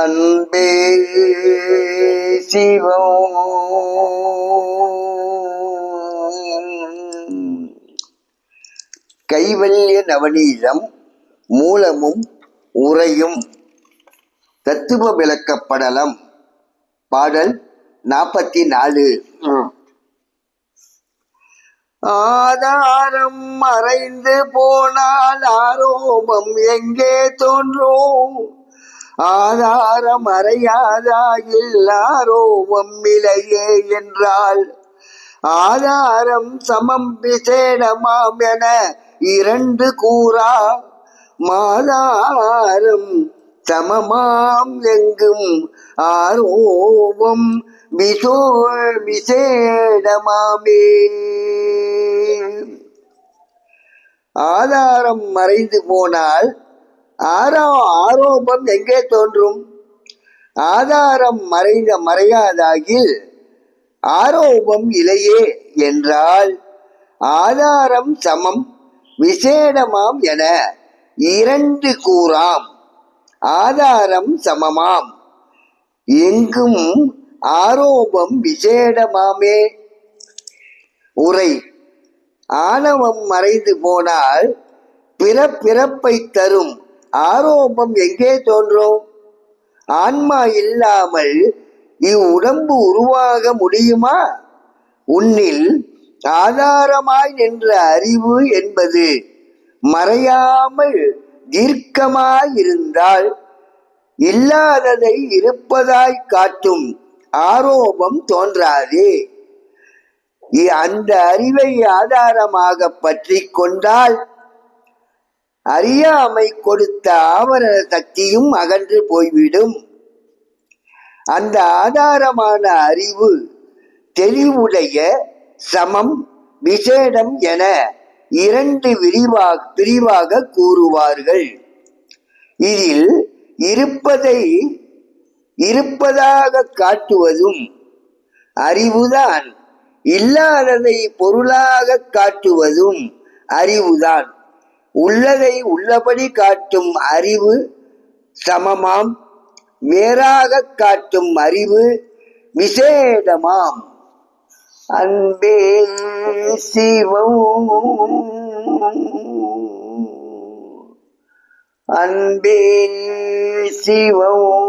அன்பே சிவம். கைவல்ய நவநீதம் மூலமும் உரையும் தத்துவ விளக்கப்படலம் பாடல் நாற்பத்தி நாலு ஆதாரம் மறைந்து போனால் ஆரோபம் எங்கே தோன்றும்? ஆதாரம் அறையாதா ஆரோபம் இல்லையே என்றால். ஆதாரம் சமம் விசேடமாம் என இரண்டு கூறா. மாதாரம் சமமாம் எங்கும் ஆரோபம் விசோ விசேடமாமே ஆதாரம் மறைந்து போனால் ஆரோ ஆரோபம் எங்கே தோன்றும்? ஆதாரம் மறைந்த மறையாதாகில் ஆரோபம் இலையே என்றால் ஆதாரம் சமம் விசேடமாம் என இரண்டு கூறாம். ஆதாரம் சமமாம். எங்கும் ஆரோபம் விசேடமாமே. உரை. ஆணவம் மறைந்து போனால் பிறப்பிறப்பை தரும் ஆரோபம் எங்கே தோன்றும்? ஆன்மா இல்லாமல் இவ்வுடம்பு உருவாக முடியுமா? உன்னில் ஆதாரமாய் நின்ற அறிவு என்பது மறையாமல் தீர்க்கமாயிருந்தால் இல்லாததை இருப்பதாய் காட்டும் ஆரோபம் தோன்றாதே. அந்த அறிவை ஆதாரமாக பற்றி கொண்டால் அறியாமை கொடுத்த ஆவரண சக்தியும் அகன்று போய்விடும். அந்த ஆதாரமான அறிவு தெளிவுடைய சமம் விசேடம் என இரண்டு விரிவாக பிரிவாக கூறுவார்கள். இதில் இருப்பதை இருப்பதாக காட்டுவதும் அறிவுதான் இல்லாததை பொருளாக காட்டுவதும் அறிவுதான். உள்ளதை உள்ளபடி காட்டும் அறிவு சமமாம் வேறாக காட்டும் அறிவு விசேடமாம். அன்பே சிவம். அன்பே சிவம்.